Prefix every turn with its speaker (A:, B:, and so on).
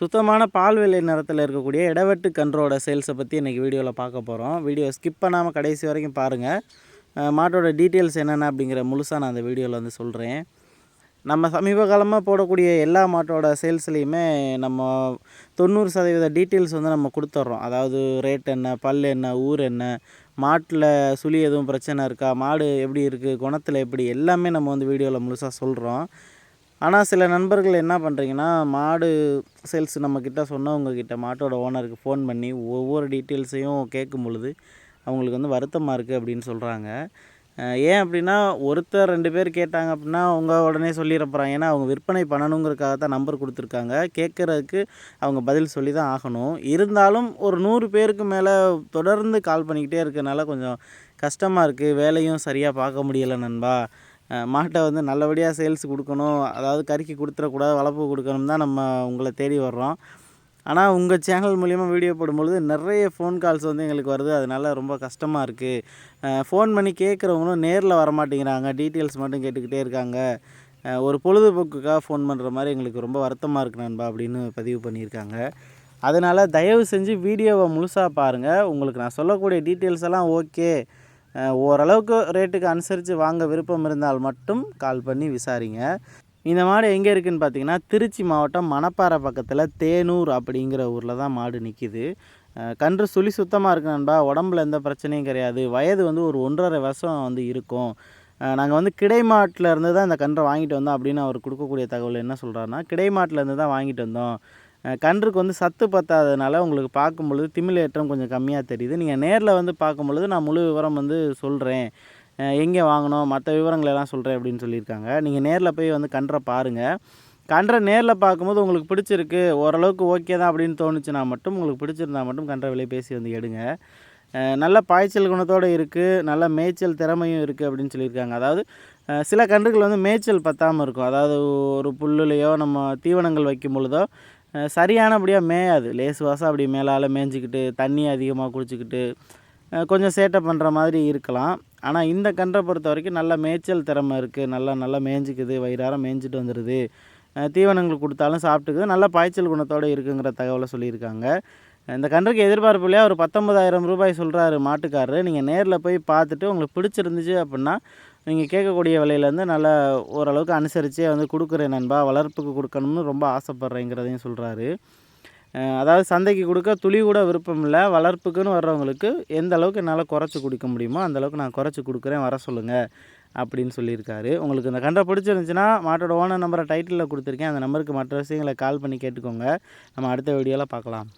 A: சுத்தமான பால் நிறத்தில் இருக்கக்கூடிய இடவெட்டு கன்றோட சேல்ஸை பற்றி இன்றைக்கி வீடியோவில் பார்க்க போகிறோம் வீடியோ ஸ்கிப் பண்ணாமல் கடைசி வரைக்கும் பாருங்கள் மாட்டோட டீட்டெயில்ஸ் என்னென்ன அப்படிங்கிற முழுசாக நான் அந்த வீடியோவில் வந்து சொல்கிறேன் நம்ம சமீப காலமாக போடக்கூடிய எல்லா மாட்டோட சேல்ஸ்லேயுமே நம்ம தொண்ணூறு சதவீத டீட்டெயில்ஸ் வந்து நம்ம கொடுத்துட்றோம் அதாவது ரேட் என்ன பல் என்ன ஊர் என்ன மாட்டில் சுழி எதுவும் பிரச்சனை இருக்கா மாடு எப்படி இருக்குது குணத்தில் எப்படி எல்லாமே நம்ம வந்து வீடியோவில் முழுசாக சொல்கிறோம் ஆனால் சில நண்பர்கள் என்ன பண்ணுறீங்கன்னா மாடு சேல்ஸ் நம்மக்கிட்ட சொன்னவங்கக்கிட்ட மாட்டோட ஓனருக்கு ஃபோன் பண்ணி ஒவ்வொரு டீட்டெயில்ஸையும் கேட்கும் பொழுது அவங்களுக்கு வந்து வருத்தமாக இருக்குது அப்படின்னு சொல்கிறாங்க ஏன் அப்படின்னா ஒருத்தர் ரெண்டு பேர் கேட்டாங்க அப்படின்னா அவங்க உடனே சொல்லிருப்பாங்க ஏன்னா அவங்க விற்பனை பண்ணணுங்கிறக்காக தான் நம்பர் கொடுத்துருக்காங்க. கேட்குறதுக்கு அவங்க பதில் சொல்லி தான் ஆகணும். இருந்தாலும் ஒரு நூறு பேருக்கு மேலே தொடர்ந்து கால் பண்ணிக்கிட்டே இருக்கனால கொஞ்சம் கஷ்டமாக இருக்குது வேலையும் சரியாக பார்க்க முடியலை நண்பா. மாட்டை வந்து நல்லபடியாக சேல்ஸ் கொடுக்கணும். அதாவது கறிக்கு கொடுத்துடக்கூடாது வளர்ப்பு கொடுக்கணும் தான் நம்ம உங்களை தேடி வர்றோம். ஆனால் உங்கள் சேனல் மூலிமா வீடியோ போடும்பொழுது நிறைய ஃபோன் கால்ஸ் வந்து எங்களுக்கு வருது. அதனால ரொம்ப கஷ்டமாக இருக்குது ஃபோன் பண்ணி கேட்குறவங்களும் நேரில் வர மாட்டேங்கிறாங்க. டீட்டெயில்ஸ் மட்டும் கேட்டுக்கிட்டே இருக்காங்க. ஒரு பொழுதுபோக்குக்காக ஃபோன் பண்ணுற மாதிரி எங்களுக்கு ரொம்ப வருத்தமாக இருக்கு நண்பா அப்படின்னு பதிவு பண்ணியிருக்காங்க. அதனால் தயவு செஞ்சு வீடியோவை முழுசாக பாருங்கள் உங்களுக்கு நான் சொல்லக்கூடிய டீட்டெயில்ஸ் எல்லாம் ஓகே ஓரளவுக்கு ரேட்டுக்கு அனுசரித்து வாங்க விருப்பம் இருந்தால் மட்டும் கால் பண்ணி விசாரிங்க. இந்த மாடு எங்கே இருக்குதுன்னு பார்த்தீங்கன்னா திருச்சி மாவட்டம் மணப்பாறை பக்கத்தில் தேனூர் அப்படிங்கிற ஊரில் தான் மாடு நிற்கிது கன்று சுழி சுத்தமாக இருக்கு நண்பா. உடம்புல எந்த பிரச்சனையும் கிடையாது. வயது வந்து ஒரு ஒன்றரை வருஷம் வந்து இருக்கும். நாங்கள் வந்து கிடை இருந்து தான் இந்த கன்றை வாங்கிட்டு வந்தோம் அப்படின்னு அவர் கொடுக்கக்கூடிய தகவல் என்ன சொல்கிறாருன்னா கிடை இருந்து தான் வாங்கிட்டு வந்தோம். கன்றுக்கு வந்து சத்து பத்தாததுனால உங்களுக்கு பார்க்கும் பொழுது திமிலேற்றம் கொஞ்சம் கம்மியாக தெரியுது. நீங்கள் நேரில் வந்து பார்க்கும் பொழுது நான் முழு விவரம் வந்து சொல்கிறேன் எங்கே வாங்கணும் மற்ற விவரங்கள் எல்லாம் சொல்கிறேன் அப்படின்னு சொல்லியிருக்காங்க. நீங்கள் நேரில் போய் வந்து கன்றை பாருங்கள் கன்றை நேரில் பார்க்கும்போது உங்களுக்கு பிடிச்சிருக்கு. ஓரளவுக்கு ஓகே தான் அப்படின்னு தோணுச்சுன்னா மட்டும் உங்களுக்கு பிடிச்சிருந்தா மட்டும் கன்றை விலை பேசி வந்து எடுங்க. நல்ல பாய்ச்சல் குணத்தோடு இருக்குது நல்ல மேய்ச்சல் திறமையும் இருக்குது அப்படின்னு சொல்லியிருக்காங்க. அதாவது சில கன்றுகள் வந்து மேய்ச்சல் பத்தாமல் இருக்கும். அதாவது ஒரு புல்லுலையோ நம்ம தீவனங்கள் வைக்கும் பொழுதோ சரியானபடியாக மேயாது. லேசு வாசம் அப்படி மேலால் மேய்ஞ்சிக்கிட்டு தண்ணி அதிகமாக குடிச்சிக்கிட்டு கொஞ்சம் சேட்டை பண்ணுற மாதிரி இருக்கலாம். ஆனால் இந்த கன்றை பொறுத்த வரைக்கும் நல்ல மேய்ச்சல் திறமை இருக்குது நல்லா நல்லா மேய்ஞ்சிக்குது வயிறார மேய்ஞ்சிட்டு வந்துடுது தீவனங்கள் கொடுத்தாலும் சாப்பிட்டுக்குது. நல்ல பாய்ச்சல் குணத்தோடு இருக்குங்கிற தகவலை சொல்லியிருக்காங்க. இந்த கன்றுக்கு எதிர்பார்ப்புலையே ஒரு பத்தொன்பதாயிரம் ரூபாய் சொல்கிறாரு மாட்டுக்காரரு. நீங்கள் நேரில் போய் பார்த்துட்டு உங்களுக்கு பிடிச்சிருந்துச்சு அப்படின்னா நீங்கள் கேட்கக்கூடிய விலையிலேருந்து நல்லா ஓரளவுக்கு அனுசரித்தே வந்து கொடுக்குறேன் நண்பா. வளர்ப்புக்கு கொடுக்கணும்னு ரொம்ப ஆசைப்பட்றேங்கிறதையும் சொல்கிறாரு அதாவது சந்தைக்கு கொடுக்க துளி கூட விருப்பம் இல்லை. வளர்ப்புக்குன்னு வர்றவங்களுக்கு எந்த அளவுக்கு என்னால் குறைச்சி கொடுக்க முடியுமோ அந்தளவுக்கு நான் குறைச்சி கொடுக்குறேன். வர சொல்லுங்கள் அப்படின்னு சொல்லியிருக்காரு. உங்களுக்கு இந்த கண்டை பிடிச்சிருந்துச்சுன்னா மாட்டோட ஓனர் நம்பரை டைட்டிலில் கொடுத்துருக்கேன். அந்த நம்பருக்கு மற்ற விஷயங்களை கால் பண்ணி கேட்டுக்கோங்க. நம்ம அடுத்த வீடியோவில் பார்க்கலாம்.